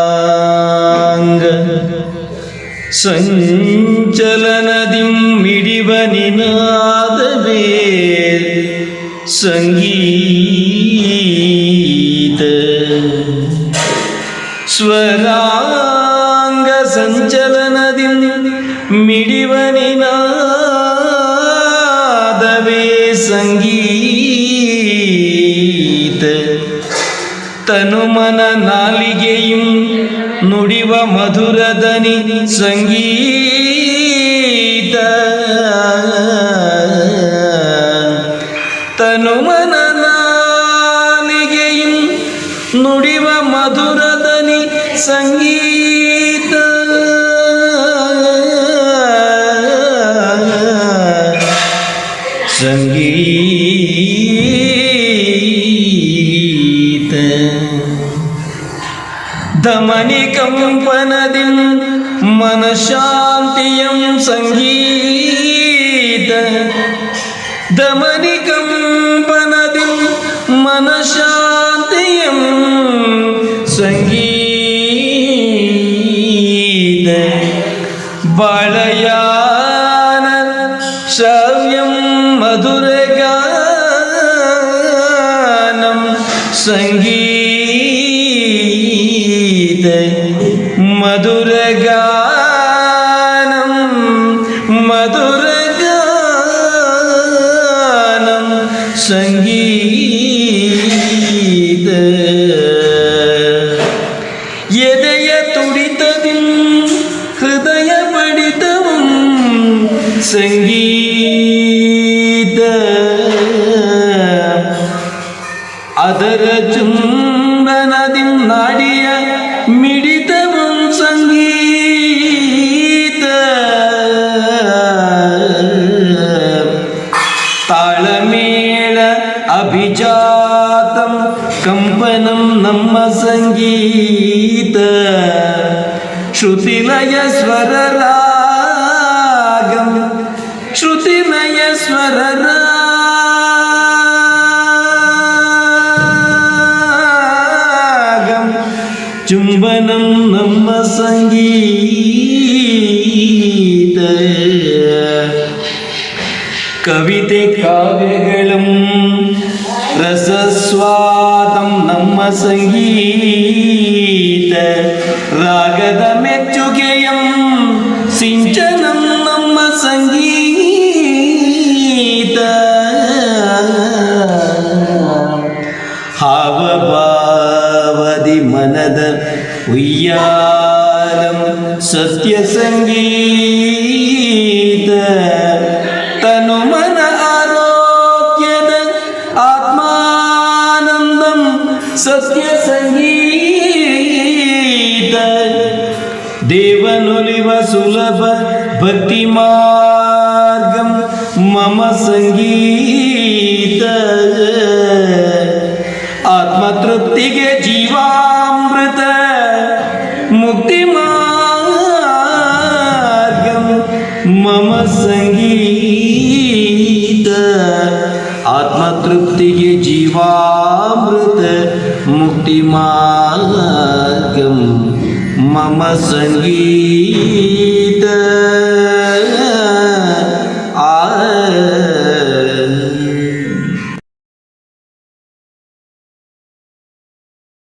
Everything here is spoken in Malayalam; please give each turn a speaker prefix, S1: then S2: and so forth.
S1: സ്വരാംഗ സഞ്ചലനദിം മിടിവനിനാദമേ സംഗീത സ്വരാംഗ സഞ്ചലനദിം മിടിവനിനാദമേ ತನುಮನ ನಾಲಿಗೆಯಿಂ ನುಡಿವ ಮಧುರದನಿ ಸಂಗೀತ. ತನುಮನ ನಾಲಿಗೆಯಿಂ ನುಡಿವ ಮಧುರದನಿ ಸಂಗೀತ. ധമനി കമ്പനതിൽ മനഃശാന്തിയം സംഗീത ധമനി കമ്പനതിൽ മനഃശാന്തിയം സംഗീത വളയാന ശ്രവ്യം മധുരഗാനം സംഗീത സംഗീത. അതര ചുംബനതിൽ നാടിയ മിടിതവും സംഗീത. താളമേള അഭിജാതം കമ്പനം നമ്മ സംഗീത. ശ്രുതിലയ സ്വരരാ ചുംബനം നമ്മ സംഗീത. കവിത കാവ്യകളും രസസ്വാദം നമ്മ സംഗീത മനത ഉയ്യാലം സത്യസംഗീത. തനുമന ആരോഗ്യത ആത്മാനന്ദം സത്യസംഗീത. ദേവനൊലിവ സുലഭ ഭക്തിമാർഗം മമ സംഗീത ജീവാമൃത മുക്തിമാർഗം മമ സംഗീത ആത്മതൃപ്തിക്ക് ജീവാമൃത മുക്തിമാർഗം മമ സംഗീത